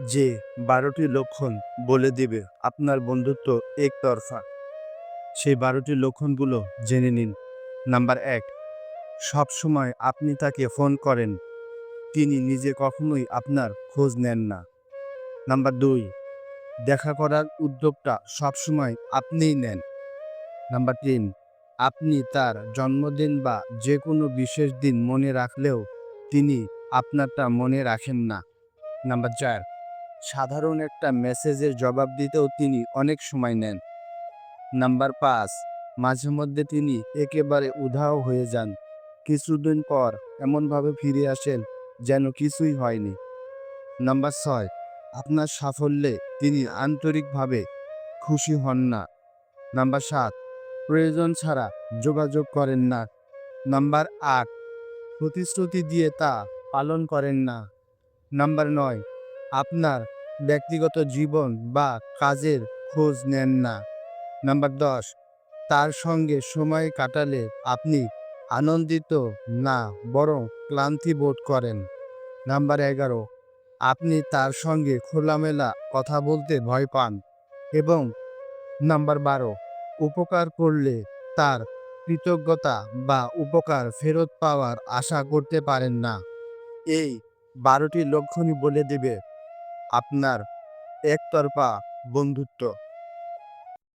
যে বারোটি লক্ষণ বলে দিবে আপনার বন্ধুত্ব একতরফা। সেই বারোটি লক্ষণগুলো জেনে নিন। নাম্বার এক, সবসময় আপনি তাকে ফোন করেন। তিনি নিজে কখনোই আপনার খোঁজ নেন না। নাম্বার দুই, দেখা করার উদ্যোগটা সবসময় আপনিই নেন। নাম্বার তিন, আপনি তার জন্মদিন বা যে কোনো বিশেষ দিন মনে রাখলেও তিনি আপনারটা মনে রাখেন না। নাম্বার চার সাধারণ একটা মেসেজের জবাব দিতেও তিনি অনেক সময় নেন। নাম্বার পাঁচ, মাঝে মধ্যে তিনি একেবারে উধাও হয়ে যান। কিছুদিন পর এমনভাবে ফিরে আসেন যেন কিছুই হয়নি। নাম্বার ছয়, আপনার সাফল্যে তিনি আন্তরিকভাবে খুশি হন না। নাম্বার সাত, প্রয়োজন ছাড়া যোগাযোগ করেন না। নাম্বার আট, প্রতিশ্রুতি দিয়ে তা পালন করেন না। নাম্বার নয়, আপনার ব্যক্তিগত জীবন বা কাজের খোঁজ নেন না। নাম্বার দশ, তার সঙ্গে সময় কাটালে আপনি আনন্দিত না বরং ক্লান্তি বোধ করেন। নাম্বার এগারো, আপনি তার সঙ্গে খোলামেলা কথা বলতে ভয় পান এবং নাম্বার বারো, উপকার করলে তার কৃতজ্ঞতা বা উপকার ফেরত পাওয়ার আশা করতে পারেন না। এই বারোটি লক্ষণই বলে দেবে আপনার একতরফা বন্ধুত্ব।